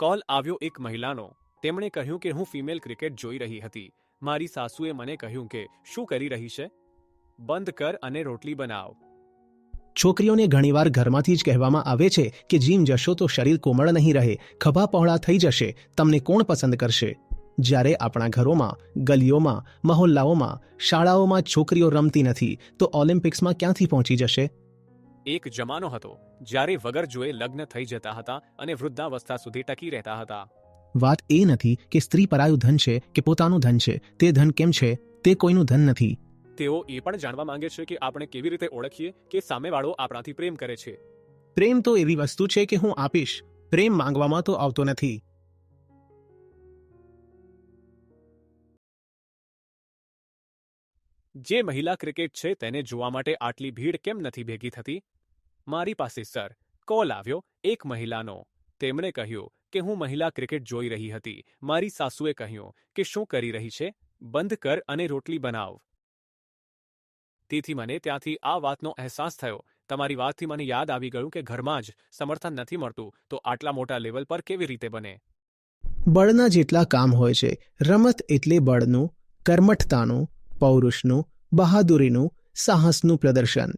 Call આવ્યો એક મહિલાનો. તેમણે કહ્યું કે હું ફિમેલ ક્રિકેટ જોઈ રહી હતી. મારી સાસુએ મને કહ્યું કે, શું કરી રહી છે? બંધ કર અને રોટલી બનાવ. છોકરીઓને ઘણીવાર ઘરમાંથી જ કહેવામાં આવે છે કે, જીમ જશો તો શરીર કોમળ નહીં રહે, ખભા પહોળા થઈ જશે, તમને કોણ પસંદ કરશે? જ્યારે આપણા ઘરોમાં, ગલીઓમાં, મહોલ્લાઓમાં, શાળાઓમાં છોકરીઓ રમતી નથી, તો ઓલિમ્પિક્સમાં ક્યાંથી પહોંચી જશે? એક જમાનો હતો જ્યારે વગર જોએ લગ્ન થઈ જતા હતા અને વૃદ્ધાવસ્થા સુધી ટકી રહેતા હતા. વાત એ નથી કે સ્ત્રી પરાયું ધન છે કે પોતાનું ધન છે તે ધન કેમ છે તે કોઈનું ધન નથી. તેઓ એ પણ જાણવા માંગે છે કે આપણે કેવી રીતે ઓળખીએ કે સામેવાળો આપણાથી પ્રેમ કરે છે. પ્રેમ તો એવી વસ્તુ છે કે હું આપીશ પ્રેમ માંગવામાં તો આવતો નથી. જે મહિલા ક્રિકેટ છે તેને જોવા માટે આટલી ભીડ કેમ નથી ભેગી થતી? મારી પાસે, સર, કોલ આવ્યો એક મહિલાનો. તેમણે કહ્યું કે હું મહિલા ક્રિકેટ જોઈ રહી હતી. મારી સાસુએ કહ્યું કે શું કરી રહી છે? બંધ કર અને રોટલી બનાવ. તેથી મને ત્યાંથી આ વાતનો અહેસાસ થયો. તમારી વાતથી મને યાદ આવી ગયું કે ઘરમાં જ સમર્થન નથી મળતું. તો આટલા મોટા લેવલ પર કેવી રીતે બને? બળના જેટલા કામ હોય છે, રમત એટલે બળનું, કર્મઠતાનું, પૌરુષનું, બહાદુરીનું, સાહસનું પ્રદર્શન.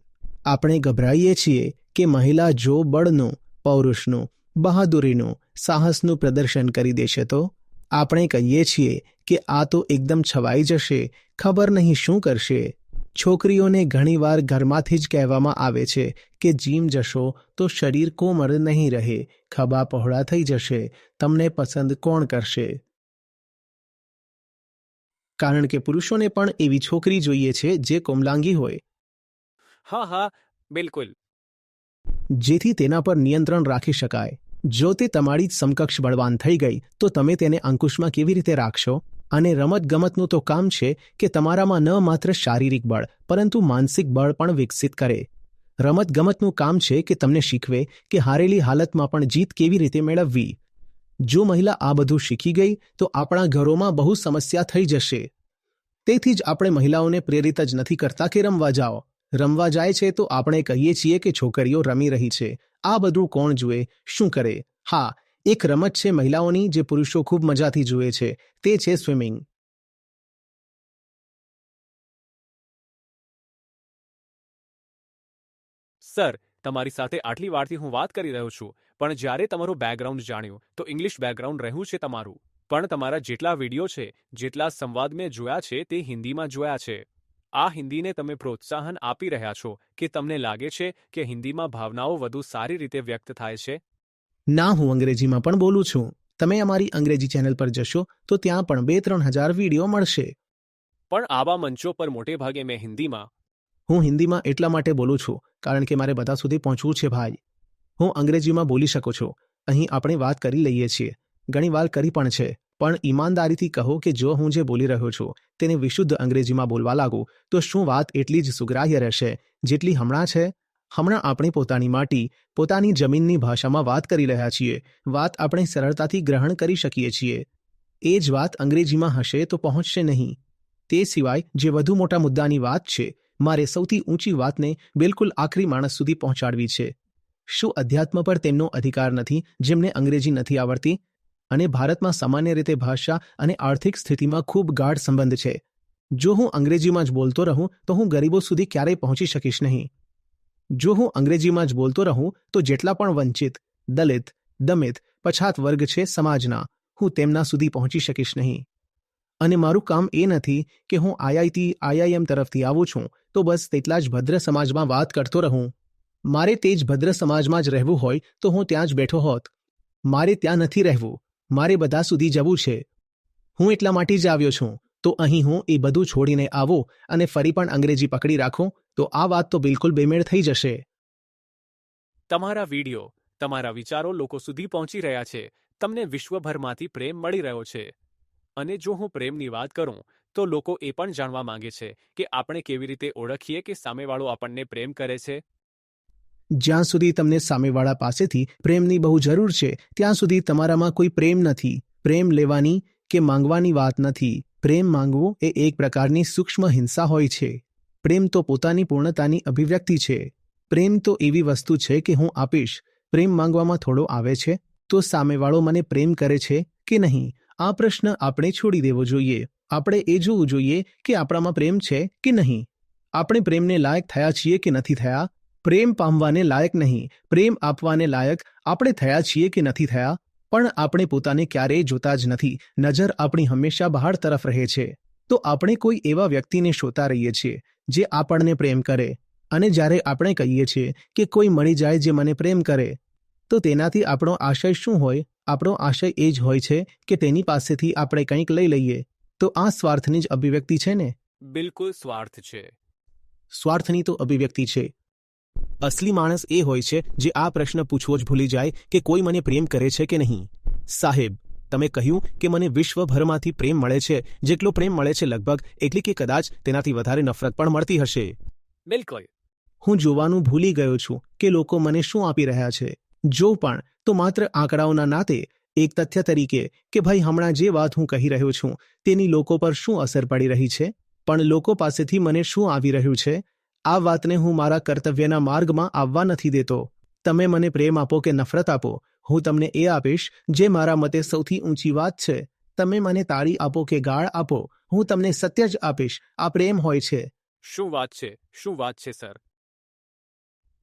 આપણે ગભરાઈએ છીએ કે મહિલા જો બળનું, પૌરુષનું, બહાદુરીનું, સાહસનું પ્રદર્શન કરી દેશે તો? આપણે કહીએ છીએ કે આ તો એકદમ છવાઈ જશે, ખબર નહીં શું કરશે. છોકરીઓને ઘણીવાર ઘરમાંથી જ કહેવામાં આવે છે કે જીમ જશો તો શરીર કોમળ નહીં રહે, ખભા પહોળા થઈ જશે, તમને પસંદ કોણ કરશે? કારણ કે પુરુષોને પણ એવી છોકરી જોઈએ છે જે કોમલાંગી હોય. હા હા, બિલકુલ. જેથી તેના પર નિયંત્રણ રાખી શકાય. જો તે તમારી જ સમકક્ષ બળવાન થઈ ગઈ, તો તમે તેને અંકુશમાં કેવી રીતે રાખશો? અને રમત ગમતનું તો કામ છે કે તમારામાં ન માત્ર શારીરિક બળ, પરંતુ માનસિક બળ પણ વિકસિત કરે. રમત ગમતનું કામ છે કે તમને શીખવે કે હારેલી હાલતમાં પણ જીત કેવી રીતે મેળવવી. જો મહિલા આ બધું શીખી ગઈ, તો આપણા ઘરોમાં બહુ સમસ્યા થઈ જશે. તેથી જ આપણે મહિલાઓને પ્રેરિત જ નથી કરતા કે રમવા જાઓ. રમવા જાય છે તો આપણે કહીએ છીએ કે છોકરીઓ રમી રહી છે. આ બધું કોણ જુએ? શું કરે? હા, એક રમત છે મહિલાઓની જે પુરુષો ખૂબ મજાથી જુએ છે. તે છે સ્વિમિંગ. સર, તમારી સાથે આટલી વારથી હું વાત કરી રહ્યો છું, પણ જ્યારે તમારું બેકગ્રાઉન્ડ જાણ્યું, તો ઇંગ્લિશ બેકગ્રાઉન્ડ રહ્યું છે તમારું. પણ તમારા જેટલા વીડિયો છે, જેટલા સંવાદ મેં જોયા છે, તે હિન્દીમાં જોયા છે. આ હિન્દીને તમે પ્રોત્સાહન આપી રહ્યા છો કે તમને લાગે છે કે હિન્દીમાં ભાવનાઓ વધુ સારી રીતે વ્યક્ત થાય છે? ના હું અંગ્રેજીમાં પણ બોલું છું. તમે અમારી અંગ્રેજી ચેનલ પર જશો તો ત્યાં પણ બે ત્રણ હજાર વીડિયો મળશે. પણ આવા મંચો પર મોટે ભાગે મેં હિન્દીમાં. હું હિન્દીમાં એટલા માટે બોલું છું કારણ કે મારે બધા સુધી પહોંચવું છે ભાઈ. હું અંગ્રેજીમાં બોલી શકું છું. અહીં આપણે વાત કરી લઈએ છીએ. ઘણી વાર કરી પણ છે. પણ ઈમાનદારીથી કહો કે જો હું જે બોલી રહ્યો છું, તેને વિશુદ્ધ અંગ્રેજીમાં બોલવા લાગુ, તો શું વાત એટલી જ સુગ્રાહ્ય રહેશે? જેટલી હમણાં છે? હમણાં આપણે પોતાની માટી, પોતાની જમીનની ભાષામાં વાત કરી રહ્યા છીએ. વાત આપણે સરળતાથી ગ્રહણ કરી શકીએ છીએ. એ જ વાત અંગ્રેજીમાં હશે તો પહોંચશે નહીં. તે સિવાય, જે વધુ મોટા મુદ્દાની વાત છે, મારે સૌથી ઊંચી વાતને બિલકુલ આખરી માણસ સુધી પહોંચાડવી છે. શું અધ્યાત્મ પર તેમનો અધિકાર નથી, જેમને અંગ્રેજી નથી આવડતી? અને ભારતમાં સામાન્ય રીતે ભાષા અને આર્થિક સ્થિતિમાં ખૂબ ગાઢ સંબંધ છે. જો હું અંગ્રેજીમાં જ બોલતો રહું, તો હું ગરીબો સુધી ક્યારેય પહોંચી શકીશ નહીં. જો હું અંગ્રેજીમાં જ બોલતો રહું, તો જેટલા પણ વંચિત, દલિત, દમિત, પછાત વર્ગ છે સમાજના, હું તેમના સુધી પહોંચી શકીશ નહીં. અને મારું કામ એ નથી કે હું આઈઆઈટી, આઈઆઈએમ તરફથી આવું છું, તો બસ તેટલા જ ભદ્ર સમાજમાં વાત કરતો રહું. મારે તે જ ભદ્ર સમાજમાં જ રહેવું હોય, તો હું ત્યાં જ બેઠો હોત. મારે ત્યાં નથી રહેવું. મારે બધા સુધી જવું છે. હું એટલા માટે જ આવ્યો છું. તો અહીં હું એ બધું છોડીને આવો અને ફરી પણ અંગ્રેજી પકડી રાખું, તો આ વાત તો બિલકુલ બેમેળ થઈ જશે. તમારા વીડિયો, તમારા વિચારો લોકો સુધી પહોંચી રહ્યા છે. તમને વિશ્વભરમાંથી પ્રેમ મળી રહ્યો છે. અને જો હું પ્રેમની વાત કરું, તો લોકો એ પણ જાણવા માંગે છે કે આપણે કેવી રીતે ઓળખીએ કે સામેવાળો આપણને પ્રેમ કરે છે? જ્યાં સુધી તમને સામેવાળા પાસેથી પ્રેમની બહુ જરૂર છે, ત્યાં સુધી તમારામાં કોઈ પ્રેમ નથી. પ્રેમ લેવાની કે માંગવાની વાત નથી. પ્રેમ માંગવો એ એક પ્રકારની સૂક્ષ્મ હિંસા હોય છે. પ્રેમ તો પોતાની પૂર્ણતાની અભિવ્યક્તિ છે. પ્રેમ તો એવી વસ્તુ છે કે હું આપીશ. પ્રેમ માંગવામાં થોડો આવે છે? તો સામેવાળો મને પ્રેમ કરે છે કે નહીં? આ પ્રશ્ન આપણે છોડી દેવો જોઈએ. આપણે એ જોવું જોઈએ કે આપણામાં પ્રેમ છે કે નહીં? આપણે પ્રેમને લાયક થયા છીએ કે નથી થયા? પ્રેમ પામવાને લાયક નહીં. પ્રેમ આપવાને લાયક આપણે થયા છીએ કે નથી થયા પણ આપણે પોતાને ક્યારેય જોતા જ નથી. નજર આપણી હંમેશા બહાર તરફ રહે છે. તો આપણે કોઈ એવા વ્યક્તિને શોતા રહીએ છીએ જે આપણને પ્રેમ કરે. અને જ્યારે આપણે કહીએ છીએ કે કોઈ મળી જાય જે મને પ્રેમ કરે તો તેનાથી આપણો આશય શું હોય? આપણો આશય એ જ હોય છે કે તેની પાસેથી આપણે કંઈક લઈ લઈએ. તો આ સ્વાર્થની જ અભિવ્યક્તિ છે ને? બિલકુલ સ્વાર્થ છે. સ્વાર્થની તો અભિવ્યક્તિ છે. અસલી માણસ એ હોય છે જે આ પ્રશ્ન પૂછવો જ ભૂલી જાય કે કોઈ મને પ્રેમ કરે છે કે નહીં. સાહેબ તમે કહ્યું કે મને વિશ્વભરમાંથી પ્રેમ મળે છે જેટલો પ્રેમ મળે છે લગભગ એટલી કે કદાચ તેનાથી વધારે નફરત પણ મળતી હશે. બિલકુલ. હું જોવાનું ભૂલી ગયો છું કે લોકો મને શું આપી રહ્યા છે. જો પણ તો માત્ર આંકડાઓના નાતે એક તથ્ય તરીકે કે ભાઈ હમણાં જે વાત હું કહી રહ્યો છું તેની લોકો પર શું અસર પડી રહી છે? પણ લોકો પાસેથી મને શું આવી રહ્યું છે? આ વાતને હું મારા કર્તવ્યના માર્ગમાં આવવા નથી દેતો. તમે મને પ્રેમ આપો કે નફરત આપો, હું તમને એ આપીશ, જે મારા મતે સૌથી ઊંચી વાત છે. તમે મને તાળી આપો કે ગાળ આપો, હું તમને સત્ય જ આપીશ. આ પ્રેમ હોય છે. શું વાત છે? શું વાત છે, સર?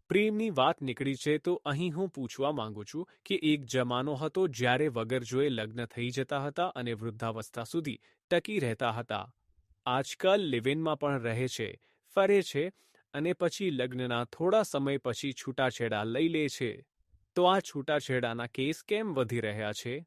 પ્રેમની વાત નીકળી છે, તો અહીં હું પૂછવા માંગુ છું કે એક જમાનો હતો જ્યારે વગર જોએ લગ્ન થઈ જતા હતા અને વૃદ્ધાવસ્થા સુધી ટકી રહેતા હતા. આજકાલ લિવિનમાં પણ રહે છે, ફરે છે અને પછી લગ્નના થોડા સમય પછી છૂટાછેડા લઈ લે છે. તો આ છૂટાછેડાના કેસ કેમ વધી રહ્યા છે?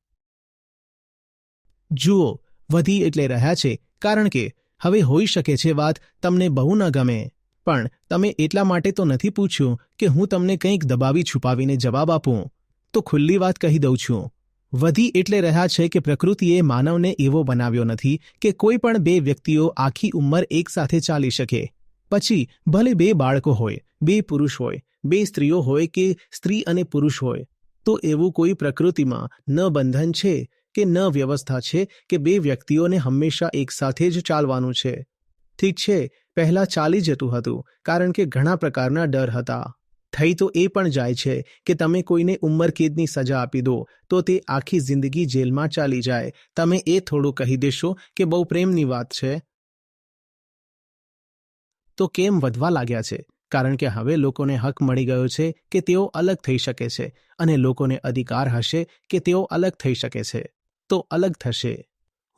જુઓ, વધી એટલે રહ્યા છે, કારણ કે હવે હોઈ શકે છે વાત તમને બહુ ન ગમે. પણ તમે એટલા માટે તો નથી પૂછ્યું કે હું તમને કંઈક દબાવી છુપાવીને જવાબ આપું. તો ખુલ્લી વાત કહી દઉં છું. વધી એટલે રહ્યા છે કે પ્રકૃતિએ માનવને એવો બનાવ્યો નથી કે કોઈ પણ બે વ્યક્તિઓ આખી ઉંમર એકસાથે ચાલી શકે. પછી ભલે બે બાળકો હોય, બે પુરુષ હોય, બે સ્ત્રીઓ હોય કે સ્ત્રી અને પુરુષ હોય, તો એવું કોઈ પ્રકૃતિમાં ન બંધન છે કે ન વ્યવસ્થા છે કે બે વ્યક્તિઓને હંમેશા એકસાથે જ ચાલવાનું છે? ઠીક છે, પહેલા ચાલી જતું હતું, કારણ કે ઘણા પ્રકારના ડર હતા. થઈ તો એ પણ જાય છે કે તમે કોઈને ઉંમરકેદની સજા આપી દો, તો તે આખી જિંદગી જેલમાં ચાલી જાય. તમે એ થોડું કહી દેશો કે બહુ પ્રેમની વાત છે? તો કેમ વધવા લાગ્યા છે? કારણ કે હવે લોકોને હક મળી ગયો છે કે તેઓ અલગ થઈ શકે છે અને લોકોને અધિકાર હશે કે તેઓ અલગ થઈ શકે છે. તો અલગ થશે.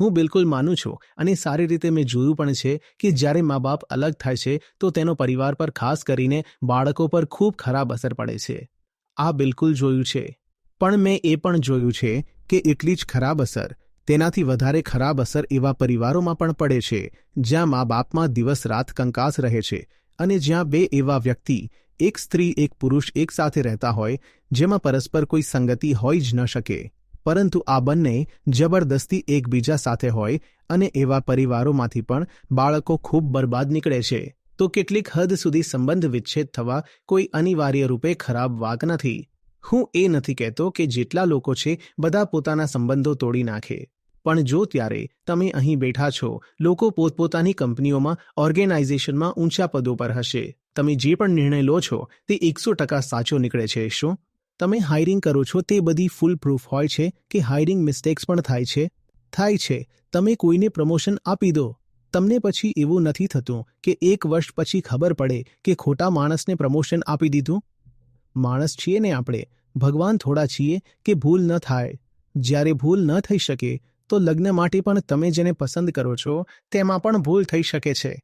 હું બિલકુલ માનું છું અને સારી રીતે મેં જોયું પણ છે કે જ્યારે મા બાપ અલગ થાય છે તો તેનો પરિવાર પર ખાસ કરીને બાળકો પર ખૂબ ખરાબ અસર પડે છે. આ બિલકુલ જોયું છે. પણ મેં એ પણ જોયું છે કે એટલી જ ખરાબ અસર તેનાથી વધારે ખરાબ અસર એવા પરિવારોમાં પણ પડે છે, જ્યાં મા બાપમાં દિવસ રાત કંકાસ રહે છે અને જ્યાં બે એવા વ્યક્તિ, એક સ્ત્રી, એક પુરુષ એકસાથે રહેતા હોય, જેમાં પરસ્પર કોઈ સંગતિ હોય જ ન શકે. પરંતુ આ બંને જબરદસ્તી એકબીજા સાથે હોય અને એવા પરિવારોમાંથી પણ બાળકો ખૂબ બરબાદ નીકળે છે. તો કેટલીક હદ સુધી સંબંધ વિચ્છેદ થવા કોઈ અનિવાર્ય રૂપે ખરાબ વાત નથી. હું એ નથી કહેતો કે જેટલા લોકો છે, બધા પોતાના સંબંધો તોડી નાખે. પણ જો ત્યારે તમે અહીં બેઠા છો, લોકો પોતપોતાની કંપનીઓમાં, ઓર્ગેનાઇઝેશનમાં ઊંચા પદો પર હશે. તમે જે પણ નિર્ણય લો છો, તે એકસો ટકા સાચો નીકળે છે, શું? તમે હાયરિંગ કરો છો, તે બધી ફૂલ પ્રૂફ હોય છે કે હાયરિંગ મિસ્ટેક્સ પણ થાય છે? થાય છે. તમે કોઈને પ્રમોશન આપી દો. તમને પછી એવું નથી થતું કે એક વર્ષ પછી ખબર પડે કે ખોટા માણસને પ્રમોશન આપી દીધું? માણસ છીએ ને આપણે. ભગવાન થોડા છીએ કે ભૂલ ન થાય. જ્યારે ભૂલ ન થઈ શકે, તો લગ્ન માટે પણ તમે જેને પસંદ કરો છો, તેમાં પણ ભૂલ થઈ શકે છે.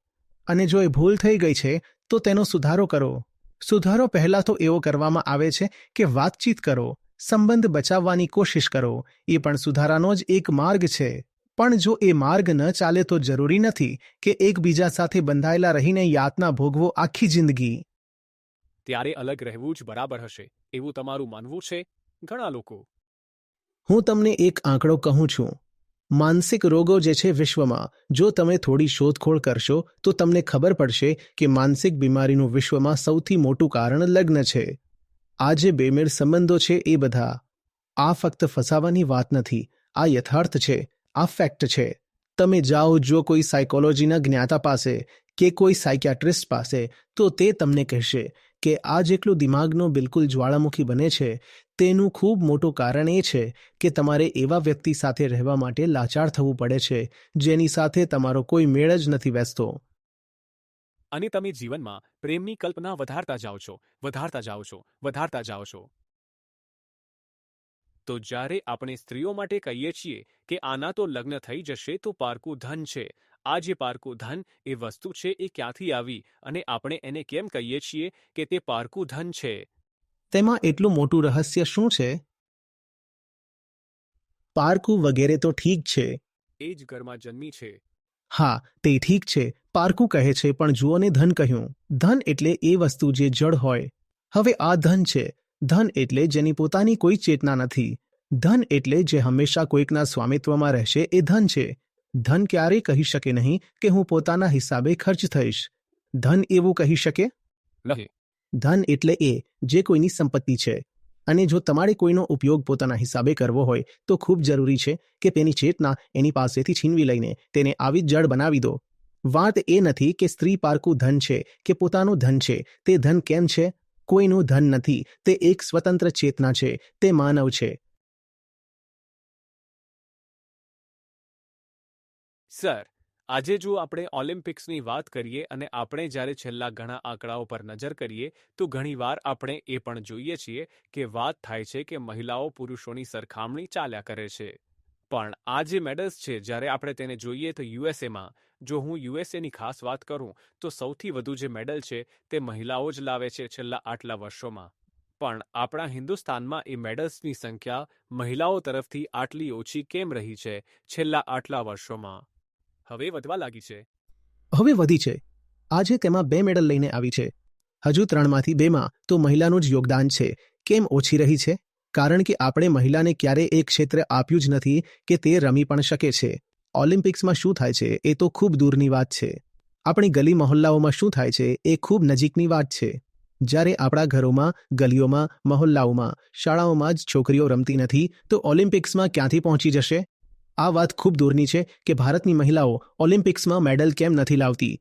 અને જો એ ભૂલ થઈ ગઈ છે, તો તેનો સુધારો કરો. સુધારો પહેલા તો એવો કરવામાં આવે છે કે વાતચીત કરો, સંબંધ બચાવવાની કોશિશ કરો. એ પણ સુધારાનો જ એક માર્ગ છે. પણ જો એ માર્ગ ન ચાલે તો જરૂરી નથી કે એકબીજા સાથે બંધાયેલા રહીને યાતના ભોગવો આખી જિંદગી. ત્યારે અલગ રહેવું જ બરાબર હશે, એવું તમારું માનવું છે? ઘણા લોકો. હું તમને એક આંકડો કહું છું. માનસિક રોગો જે છે વિશ્વમાં, જો તમે થોડી શોધખોળ કરશો, તો તમને ખબર પડશે કે માનસિક બીમારીનું વિશ્વમાં સૌથી મોટું કારણ લગ્ન છે. આ જે બેમેળ સંબંધો છે એ બધા. આ ફક્ત ફસાવાની વાત નથી, આ યથાર્થ છે, આ ફેક્ટ છે. તમે જાઓ જો કોઈ સાયકોલોજીના જ્ઞાતા પાસે કે કોઈ સાયકિયાટ્રિસ્ટ પાસે, તો તે તમને કહેશે કે આ જેટલું દિમાગનો બિલકુલ જ્વાળામુખી બને છે, તેનું ખૂબ મોટું કારણ એ છે કે તમારે એવા વ્યક્તિ સાથે રહેવા માટે લાચાર થવું પડે છે, જેની સાથે તમારો કોઈ મેળ જ નથી બેસતો. અને તમે જીવનમાં પ્રેમની કલ્પના વધારતા જાઓ છો, વધારતા જાઓ છો, વધારતા જાઓ છો. તો જ્યારે આપણે સ્ત્રીઓ માટે કહીએ છીએ કે આના તો લગ્ન થઈ જશે, તો પારકું ધન છે આ જે પારકું ધન એ વસ્તુ છે એ ક્યાંથી આવી અને આપણે એને કેમ કહીએ છીએ કે તે પારકું ધન છે? તેમાં એટલું મોટું રહસ્ય શું છે? પારકું વગેરે તો ઠીક છે. એ જ ઘરમાં જન્મી છે. હા તે ઠીક છે. પારકું કહે છે પણ જુઓને ધન કહ્યું. ધન એટલે એ વસ્તુ જે જડ હોય. હવે આ ધન છે. ધન એટલે જેની પોતાની કોઈ ચેતના નથી. ધન એટલે જે હંમેશા કોઈકના સ્વામિત્વમાં રહેશે એ ધન છે. ધન ક્યારેય કહી શકે નહીં કે હું પોતાના હિસાબે ખર્ચ થઈશ? ધન એવું કહી શકે? ધન એટલે એ જે કોઈની સંપત્તિ છે. અને જો તમારે કોઈનો ઉપયોગ પોતાના હિસાબે કરવો હોય તો ખૂબ જરૂરી છે કે તેની ચેતના એની પાસેથી છીનવી લઈને તેને આવી જડ બનાવી દો. વાત એ નથી કે સ્ત્રી પારકું ધન છે કે પોતાનું ધન છે. તે ધન કેમ છે? કોઈનું ધન નથી. તે એક સ્વતંત્ર ચેતના છે. તે માનવ છે. સર, આજે જો આપણે ઓલિમ્પિક્સની વાત કરીએ અને આપણે જ્યારે છેલ્લા ઘણા આંકડાઓ પર નજર કરીએ, તો ઘણીવાર આપણે એ પણ જોઈએ છીએ કે વાત થાય છે કે મહિલાઓ પુરુષોની સરખામણી ચાલ્યા કરે છે. પણ આ જે મેડલ્સ છે, જ્યારે આપણે તેને જોઈએ તો યુએસએમાં, જો હું યુએસએની ખાસ વાત કરું, તો સૌથી વધુ જે મેડલ છે, તે મહિલાઓ જ લાવે છે છેલ્લા આટલા વર્ષોમાં. પણ આપણા હિન્દુસ્તાનમાં એ મેડલ્સની સંખ્યા મહિલાઓ તરફથી આટલી ઓછી કેમ રહી છે, છેલ્લા આટલા વર્ષોમાં? હવે વધવા લાગી છે. હવે વધી છે. આજે તેમાં બે મેડલ લઈને આવી છે. હજુ ત્રણમાંથી બેમાં તો મહિલાનું જ યોગદાન છે. કેમ ઓછી રહી છે? કારણ કે આપણે મહિલાને ક્યારે એક ક્ષેત્ર આપ્યું જ નથી કે તે રમી પણ શકે છે. ઓલિમ્પિક્સમાં શું થાય છે એ તો ખૂબ દૂરની વાત છે. આપણી ગલી મહોલ્લાઓમાં શું થાય છે એ ખૂબ નજીકની વાત છે. જ્યારે આપણા ઘરોમાં, ગલીઓમાં, મહોલ્લાઓમાં, શાળાઓમાં જ છોકરીઓ રમતી નથી તો ઓલિમ્પિક્સમાં ક્યાંથી પહોંચી જશે? આ વાત ખૂબ દૂરની છે કે ભારતની મહિલાઓ ઓલિમ્પિક્સમાં મેડલ કેમ નથી લાવતી.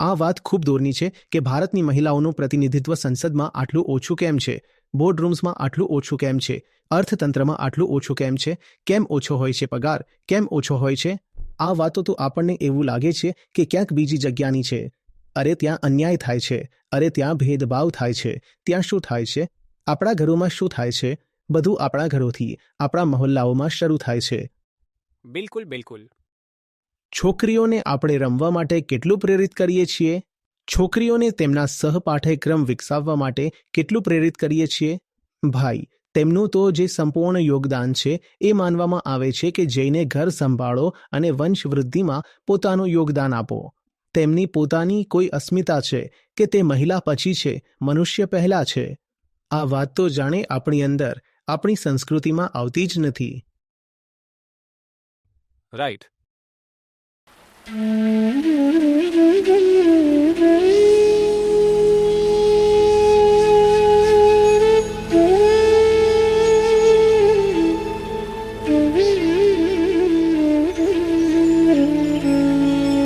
આ વાત ખૂબ દૂરની છે કે ભારતની મહિલાઓનું પ્રતિનિધિત્વ સંસદમાં આટલું ઓછું કેમ છે? બોર્ડરૂમ્સમાં આટલું ઓછું કેમ છે? અર્થતંત્રમાં આટલું ઓછું કેમ છે? કેમ ઓછો હોય છે પગાર? કેમ ઓછો હોય છે? આ વાતો તો આપણને એવું લાગે છે કે ક્યાંક બીજી જગ્યાની છે. અરે ત્યાં અન્યાય થાય છે. અરે ત્યાં ભેદભાવ થાય છે. ત્યાં શું થાય છે? આપણા ઘરોમાં શું થાય છે? બધું આપણા ઘરોથી, આપણા મહોલ્લાઓમાં શરૂ થાય છે. બિલકુલ બિલકુલ. છોકરીઓને આપણે રમવા માટે કેટલું પ્રેરિત કરીએ છીએ? છોકરીઓને તેમના સહપાઠ્યક્રમ વિકસાવવા માટે કેટલું પ્રેરિત કરીએ છીએ? ભાઈ, તેમનું તો જે સંપૂર્ણ યોગદાન છે એ માનવામાં આવે છે કે જઈને ઘર સંભાળો અને વંશવૃદ્ધિમાં પોતાનું યોગદાન આપો. તેમની પોતાની કોઈ અસ્મિતા છે કે તે મહિલા પછી છે, મનુષ્ય પહેલા છે? આ વાત તો જાણે આપણી અંદર, આપણી સંસ્કૃતિમાં આવતી જ નથી. Right. Mm-hmm.